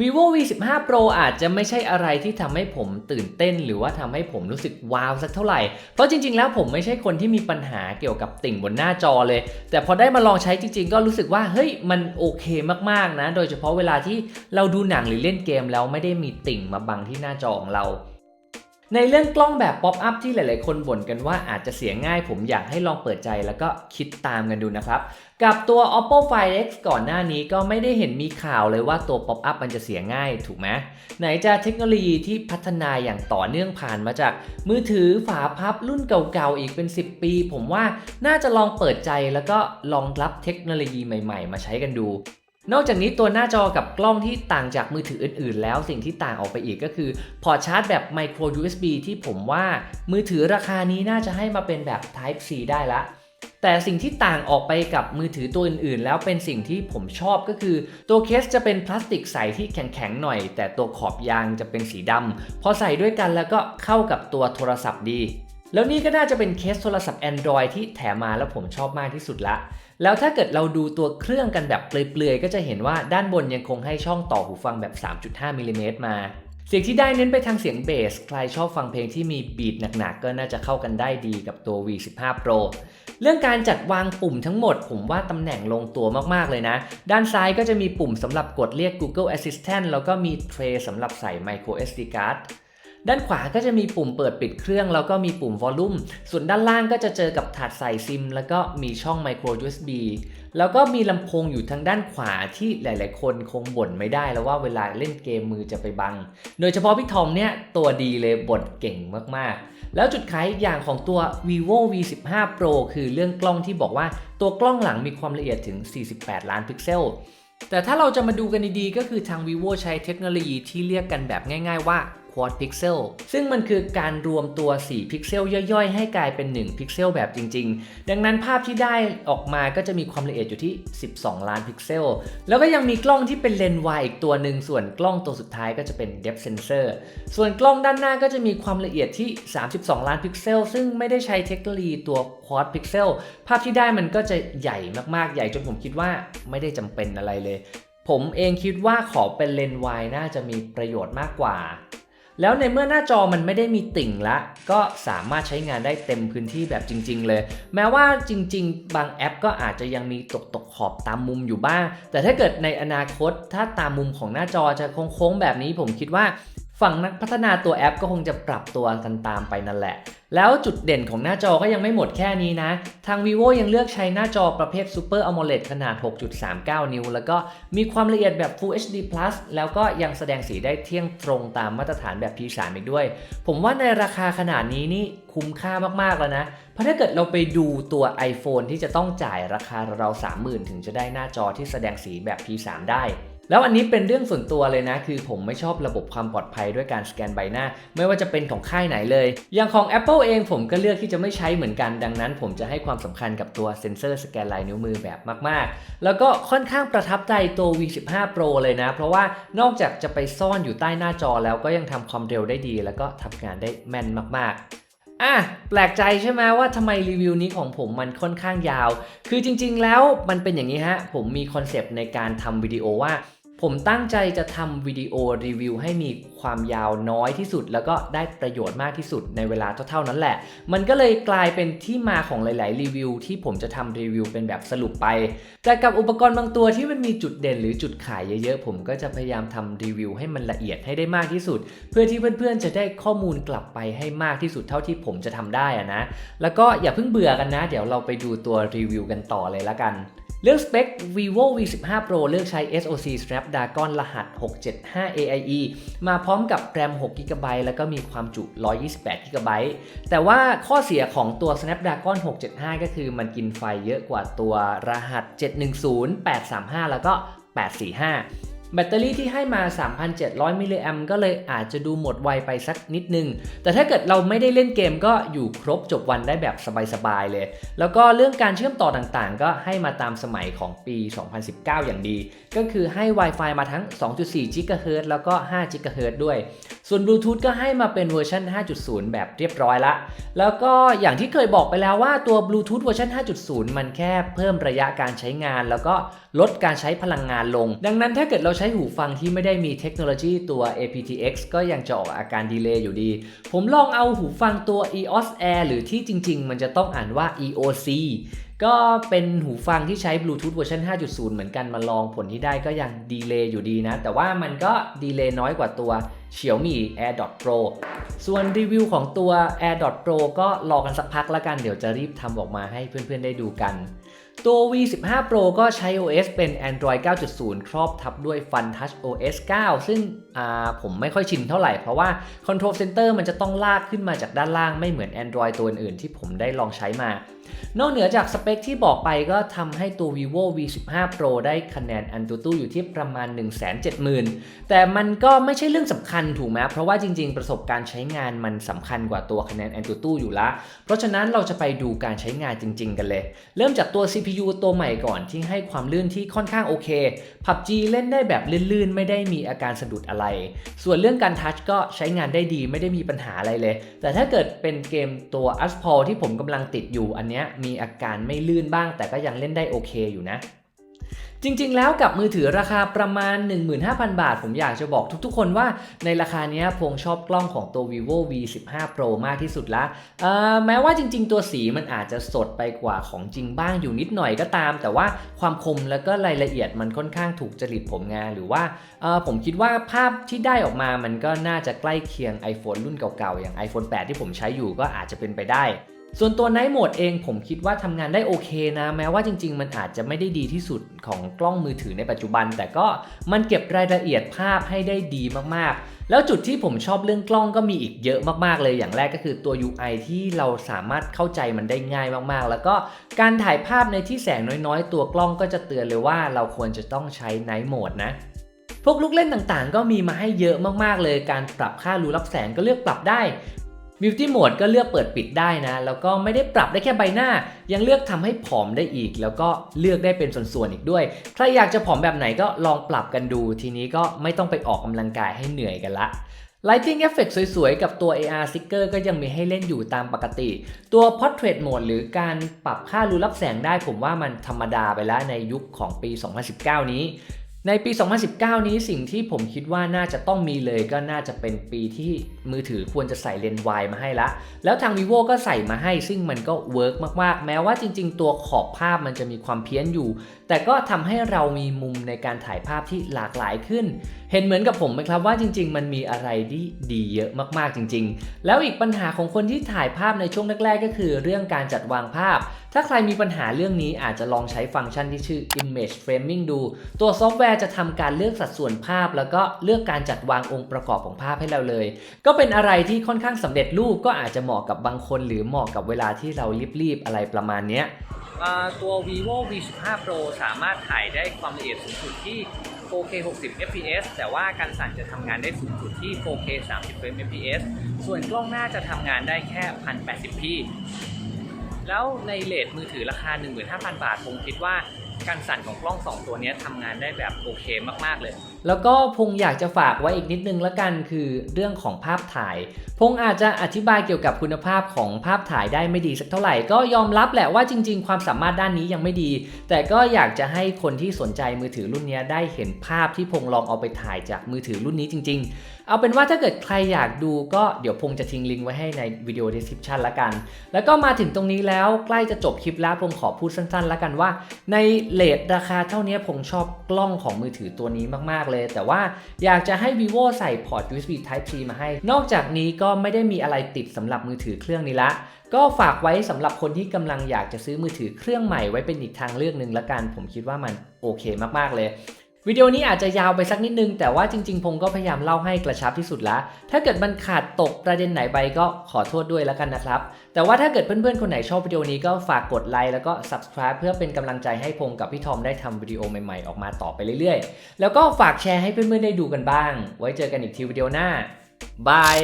vivo v 1 5 pro อาจจะไม่ใช่อะไรที่ทำให้ผมตื่นเต้น หรือว่าทำให้ผมรู้สึกว้าวสักเท่าไหร่ เพราะจริง ๆ แล้วผมไม่ใช่คนที่มีปัญหาเกี่ยวกับติ่งบนหน้าจอเลย แต่พอได้มาลองใช้จริง ๆ ก็รู้สึกว่าเฮ้ยมันโอเคมากๆนะ โดยเฉพาะเวลาที่เราดูหนังหรือเล่นเกมแล้วไม่ได้มีติ่งมาบังที่หน้าจอของเรา ในเรื่องกล้องแบบป๊อปอัพที่หลาย ๆ คนบ่นกันว่าอาจจะเสียง่ายผมอยากให้ลองเปิดใจแล้วก็คิดตามกันดูนะครับ กับตัว oppo find x ก่อนหน้านี้ก็ไม่ได้เห็นมีข่าวเลยว่าตัว pop up มันจะเสียง่ายถูกไหมไหนจะเทคโนโลยีที่พัฒนาอย่างต่อเนื่องผ่านมาจาก มือถือฝาพับรุ่นเก่า ๆ อีกเป็น 10 ปี ผมว่าน่าจะลองเปิดใจแล้วก็ลองรับเทคโนโลยีใหม่ ๆ มาใช้กันดู นอกจากนี้ตัวหน้าจอกับกล้องที่ต่างจากมือถืออื่น ๆ แล้วสิ่งที่ต่างออกไปอีกก็คือ พอร์ตชาร์จแบบ micro USB ที่ผมว่ามือถือราคานี้น่าจะให้มาเป็นแบบ Type C ได้ละ แต่สิ่งที่ต่างออกไปกับมือถือตัวอื่น ๆ แล้วเป็นสิ่งที่ผมชอบก็คือ ตัวเคสจะเป็นพลาสติกใสที่แข็ง ๆ หน่อย แต่ตัวขอบยางจะเป็นสีดำพอใส่ด้วยกันแล้วก็เข้ากับตัวโทรศัพท์ดี แล้วนี่ก็น่าจะเป็นเคสโทรศัพท์ Android ที่แถมมาแล้วผมชอบมากที่สุดละ แล้วถ้าเกิดเราดูตัวเครื่องกันแบบเปลือยๆ ก็จะเห็นว่าด้านบนยังคงให้ช่องต่อหูฟังแบบ 3.5มิลลิเมตรมา เสียงที่ได้เน้นไปทางเสียงเบส ใครชอบฟังเพลงที่มีบีทหนักๆ ก็น่าจะเข้ากันได้ดีกับตัว V15 Pro เรื่องการจัดวางปุ่มทั้งหมด ผมว่าตำแหน่งลงตัวมากๆเลยนะ ด้านซ้ายก็จะมีปุ่มสำหรับกดเรียก Google Assistant แล้วก็มีเทรสำหรับใส่ micro SD card ด้านขวาก็จะมีปุ่มเปิดปิดเครื่อง แล้วก็มีปุ่ม volume ส่วนด้านล่างก็จะเจอกับถาดใส่ซิม แล้วก็มีช่อง micro USB แล้วก็มีลำโพงอยู่ทางด้านขวาที่หลาย ๆ คนคงบ่นไม่ได้แล้วว่าเวลาเล่นเกมมือจะไปบัง โดยเฉพาะพี่ทอมเนี่ยตัวดีเลยบ่นเก่งมาก ๆ แล้วจุดขายอีกอย่างของตัว vivo v 1 5 pro คือเรื่องกล้องที่บอกว่าตัวกล้องหลังมีความละเอียดถึง 48 ล้านพิกเซลแต่ถ้าเราจะมาดูกันดีๆ ก็คือทาง vivo ใช้เทคโนโลยีที่เรียกกันแบบง่าย ๆ ว่า quad pixel ซึ่งมันคือการรวมตัว 4 พิกเซลย่อยๆ ให้กลายเป็น 1 พิกเซลแบบจริง ๆ ดังนั้นภาพที่ได้ออกมาก็จะมีความละเอียดอยู่ที่ 12 ล้านพิกเซล แล้วก็ยังมีกล้องที่เป็นเลนส์วายอีกตัวหนึ่ง ส่วนกล้องตัวสุดท้ายก็จะเป็น depth sensor ส่วนกล้องด้านหน้าก็จะมีความละเอียดที่ 32 ล้านพิกเซล ซึ่งไม่ได้ใช้เทคโนโลยีตัว quad pixel ภาพที่ได้มันก็จะใหญ่มากๆ ใหญ่จนผมคิดว่าไม่ได้จำเป็นอะไรเลย ผมเองคิดว่าขอเป็นเลนส์วายน่าจะมีประโยชน์มากกว่า แล้วในเมื่อหน้าจอมันไม่ได้มีติ่งละ ก็สามารถใช้งานได้เต็มพื้นที่แบบจริง ๆ เลย แม้ว่าจริง ๆ บางแอปก็อาจจะยังมีตกตกขอบตามมุมอยู่บ้าง แต่ถ้าเกิดในอนาคตถ้าตามมุมของหน้าจอจะโค้งๆแบบนี้ผมคิดว่า ฝั่งนักพัฒนาตัวแอปก็คงจะปรับตัวกันตามไปนั่นแหละ แล้วจุดเด่นของหน้าจอก็ยังไม่หมดแค่นี้นะ ทาง vivo ยังเลือกใช้หน้าจอประเภท Super AMOLED ขนาด 6.39 นิ้ว แล้วก็มีความละเอียดแบบ Full HD Plus แล้วก็ยังแสดงสีได้เที่ยงตรงตามมาตรฐานแบบ P3 อีกด้วย ผมว่าในราคาขนาดนี้นี่คุ้มค่ามาก ๆ แล้วนะ เพราะถ้าเกิดเราไปดูตัว iPhone ที่จะต้องจ่ายราคาเราๆ30,000 ถึงจะได้หน้าจอที่แสดงสีแบบ P3 ได้ แล้วอันนี้เป็นเรื่องส่วนตัวเลยนะ คือผมไม่ชอบระบบความปลอดภัยด้วยการสแกนใบหน้า ไม่ว่าจะเป็นของค่ายไหนเลย อย่างของ Apple เองผมก็เลือกที่จะไม่ใช้เหมือนกัน ดังนั้น ผมจะให้ความสำคัญกับตัวเซ็นเซอร์สแกนลายนิ้วมือแบบมาก ๆ แล้วก็ค่อนข้างประทับใจตัว V15 Pro เลยนะ เพราะว่านอกจากจะไปซ่อนอยู่ใต้หน้าจอแล้วก็ยังทำความเร็วได้ดี แล้วก็ทำงานได้แม่นมาก ๆอะแปลกใจใช่ไหมว่าทำไมรีวิวนี้ของผมมันค่อนข้างยาว คือจริงๆแล้วมันเป็นอย่างนี้ฮะ ผมมีคอนเซปต์ในการทำวิดีโอว่า ผมตั้งใจจะทำวิดีโอรีวิวให้มีความยาวน้อยที่สุด แล้วก็ได้ประโยชน์มากที่สุดในเวลาเท่าๆนั้นแหละ มันก็เลยกลายเป็นที่มาของหลาย ๆ รีวิว ที่ผมจะทำรีวิวเป็นแบบสรุปไป แต่กับอุปกรณ์บางตัวที่มันมีจุดเด่นหรือจุดขายเยอะ ๆ ผมก็จะพยายามทำรีวิวให้มันละเอียดให้ได้มากที่สุด เพื่อที่เพื่อน ๆ จะได้ข้อมูลกลับไปให้มากที่สุดเท่าที่ผมจะทำได้อะนะ แล้วก็อย่าเพิ่งเบื่อกันนะ เดี๋ยวเราไปดูตัวรีวิวกันต่อเลยละกัน เลือกสเปค vivo v15 pro เลือกใช้ SoC Snapdragon รหัส 675 AIE มาพร้อมกับแรม 6 GB แล้วก็มีความจุ 128 GB แต่ว่าข้อเสียของตัว Snapdragon 675 ก็คือมันกินไฟเยอะกว่าตัวรหัส 710 835 แล้วก็ 845 แบตเตอรี่ที่ให้มา 3,700 มิลลิแอมก็เลยอาจจะดูหมดไวไปสักนิดนึง แต่ถ้าเกิดเราไม่ได้เล่นเกมก็อยู่ครบจบวันได้แบบสบายๆเลย แล้วก็เรื่องการเชื่อมต่อต่างๆ ก็ให้มาตามสมัยของปี 2019 อย่างดี ก็คือให้ Wi-Fi มาทั้ง 2.4 GHz แล้วก็ 5 GHz ด้วย ส่วนบลูทูธก็ให้มาเป็นเวอร์ชัน5.0 แบบเรียบร้อยละ แล้วก็อย่างที่เคยบอกไปแล้วว่าตัวบลูทูธเวอร์ชัน5.0 มันแค่เพิ่มระยะการใช้งาน แล้วก็ลดการใช้พลังงานลง ดังนั้นถ้าเกิดเราใช้หูฟังที่ไม่ได้มีเทคโนโลยีตัว aptX ก็ยังจะออกอาการดีเลย์อยู่ดี ผมลองเอาหูฟังตัว EOS Air หรือที่จริง ๆ มันจะต้องอ่านว่า EOC ก็เป็นหูฟังที่ใช้ Bluetooth เวอร์ชัน5.0 เหมือนกันมาลองผลที่ได้ก็ยังดีเลย์อยู่ดีนะ แต่ว่ามันก็ดีเลย์น้อยกว่าตัว Xiaomi AirDot Pro ส่วนรีวิวของตัว AirDot Pro ก็รอกันสักพักแล้วกันเดี๋ยวจะรีบทำออกมาให้เพื่อนๆได้ดูกัน ตัว V15 Pro ก็ใช้ OS เป็น Android 9.0 ครอบทับด้วย Fun Touch OS 9 ซึ่งผมไม่ค่อยชินเท่าไหร่ เพราะว่า Control Center มันจะต้องลากขึ้นมาจากด้านล่างไม่เหมือน Android ตัวอื่นๆที่ผมได้ลองใช้มา นอกเหนือจากสเปคที่บอกไปก็ทำให้ตัว vivo v15 pro ได้คะแนน Antutu อยู่ที่ประมาณ 170,000 แต่มันก็ไม่ใช่เรื่องสำคัญถูกไหมเพราะว่าจริง ๆ ประสบการณ์ใช้งานมันสำคัญกว่าตัวคะแนน Antutu อยู่ละ เพราะฉะนั้นเราจะไปดูการใช้งานจริง ๆ กันเลย เริ่มจากตัว CPU ตัวใหม่ก่อนที่ให้ความลื่นที่ค่อนข้างโอเค PUBG เล่นได้แบบลื่นๆ ไม่ได้มีอาการสะดุดอะไร ส่วนเรื่องการทัชก็ใช้งานได้ดีไม่ได้มีปัญหาอะไรเลย แต่ถ้าเกิดเป็นเกมตัว a s p a l ที่ผมกำลังติดอยู่อันเนี้ยมีอาการไม่ลื่นบ้าง แต่ก็ยังเล่นได้โอเคอยู่นะ จริงๆ แล้วกับมือถือราคาประมาณ 15,000 บาท ผมอยากจะบอกทุกๆ คนว่าในราคานี้พงชอบกล้องของตัว vivo v15 pro มากที่สุดละแม้ว่าจริง ๆ ตัวสีมันอาจจะสดไปกว่าของจริงบ้างอยู่นิดหน่อยก็ตาม แต่ว่าความคมแล้วก็รายละเอียดมันค่อนข้างถูกจริตผมงานหรือว่าผมคิดว่าภาพที่ได้ออกมามันก็น่าจะใกล้เคียง iPhone รุ่นเก่าๆ อย่าง iPhone 8 ที่ผมใช้อยู่ก็อาจจะเป็นไปได้ ส่วนตัว Night Mode เองผมคิดว่าทำงานได้โอเคนะ แม้ว่าจริง ๆ มันอาจจะไม่ได้ดีที่สุดของกล้องมือถือในปัจจุบัน แต่ก็มันเก็บรายละเอียดภาพให้ได้ดีมากๆ แล้วจุดที่ผมชอบเรื่องกล้องก็มีอีกเยอะมากๆเลยอย่างแรกก็คือตัว UI ที่เราสามารถเข้าใจมันได้ง่ายมากๆ แล้วก็การถ่ายภาพในที่แสงน้อยๆ ตัวกล้องก็จะเตือนเลยว่าเราควรจะต้องใช้ Night Mode นะพวกลูกเล่นต่างๆ ก็มีมาให้เยอะมากๆเลย การปรับค่ารูรับแสงก็เลือกปรับได้ Beauty Mode ก็เลือกเปิดปิดได้นะ แล้วก็ไม่ได้ปรับได้แค่ใบหน้า ยังเลือกทำให้ผอมได้อีก แล้วก็เลือกได้เป็นส่วนๆอีกด้วย ใครอยากจะผอมแบบไหนก็ลองปรับกันดู ทีนี้ก็ไม่ต้องไปออกกำลังกายให้เหนื่อยกันละ Lighting Effect สวยๆ กับตัว AR Sticker ก็ยังมีให้เล่นอยู่ตามปกติ ตัว Portrait Mode หรือการปรับค่ารูรับแสงได้ผมว่ามันธรรมดาไปแล้วในยุคของปี 2019 นี้ ในปี 2019 นี้สิ่งที่ผมคิดว่าน่าจะต้องมีเลยก็น่าจะเป็นปีที่มือถือควรจะใส่เลนส์วายมาให้ละ แล้วทาง vivo ก็ใส่มาให้ ซึ่งมันก็เวิร์กมากๆ แม้ว่าจริง ๆ ตัวขอบภาพมันจะมีความเพี้ยนอยู่ แต่ก็ทำให้เรามีมุมในการถ่ายภาพที่หลากหลายขึ้น เห็นเหมือนกับผมไหมครับว่าจริง ๆ มันมีอะไรที่ดีเยอะมากๆจริง ๆ แล้วอีกปัญหาของคนที่ถ่ายภาพในช่วงแรกๆ ก็คือ เรื่องการจัดวางภาพ ถ้าใครมีปัญหาเรื่องนี้อาจจะลองใช้ฟังก์ชันที่ชื่อ image framing ดู ตัวซอฟต์แวร์จะทำการเลือกสัดส่วนภาพ แล้วก็เลือกการจัดวางองค์ประกอบของภาพให้เราเลย ก็เป็นอะไรที่ค่อนข้างสำเร็จรูปก็อาจจะเหมาะกับบางคน หรือเหมาะกับเวลาที่เรารีบๆอะไรประมาณนี้ตัว vivo v15 pro สามารถถ่ายได้ความละเอียดสูงสุดที่ 4K 60 fps แต่ว่าการสั่นจะทำงานได้สูงสุดที่ 4K 30 fps ส่วนกล้องหน้าจะทำงานได้แค่ 1080p แล้วในเลทมือถือราคา 15,000 บาทผมคิดว่า การสั่นของกล้อง 2 ตัวนี้ทำงานได้แบบโอเคมากๆเลยแล้วก็พงอยากจะฝากไว้อีกนิดนึงละกันคือเรื่องของภาพถ่าย พงอาจจะอธิบายเกี่ยวกับคุณภาพของภาพถ่ายได้ไม่ดีสักเท่าไหร่ ก็ยอมรับแหละว่าจริง ๆ ความสามารถด้านนี้ยังไม่ดี แต่ก็อยากจะให้คนที่สนใจมือถือรุ่นนี้ได้เห็นภาพที่พงลองเอาไปถ่ายจากมือถือรุ่นนี้จริง ๆ เอาเป็นว่าถ้าเกิดใครอยากดูก็เดี๋ยวพงจะทิ้งลิงก์ไว้ให้ในวิดีโอ description ละกัน แล้วก็มาถึงตรงนี้แล้วใกล้จะจบคลิปแล้วพงขอพูดสั้นๆละกันว่า ในเลทราคาเท่านี้ผมชอบกล้องของมือถือตัวนี้มากๆเลย แต่ว่าอยากจะให้ vivo ใส่พอร์ต USB Type C มาให้ นอกจากนี้ก็ไม่ได้มีอะไรติดสำหรับมือถือเครื่องนี้ละ ก็ฝากไว้สำหรับคนที่กำลังอยากจะซื้อมือถือเครื่องใหม่ไว้เป็นอีกทางเลือกหนึ่งละกัน ผมคิดว่ามันโอเคมากๆเลย วิดีโอนี้อาจจะยาวไปสักนิดนึง แต่ว่าจริงๆ ผมก็พยายามเล่าให้กระชับที่สุดละถ้าเกิดมันขาดตกประเด็นไหนไปก็ขอโทษด้วยแล้วกันนะครับ แต่ว่าถ้าเกิดเพื่อนๆ คนไหนชอบวิดีโอนี้ก็ฝากกดไลค์แล้วก็ subscribe เพื่อเป็นกำลังใจให้พงกับพี่ทอมได้ทำวิดีโอใหม่ๆ ออกมาต่อไปเรื่อยๆ แล้วก็ฝากแชร์ให้เพื่อนๆ ได้ดูกันบ้าง ไว้เจอกันอีกทีวิดีโอหน้าบาย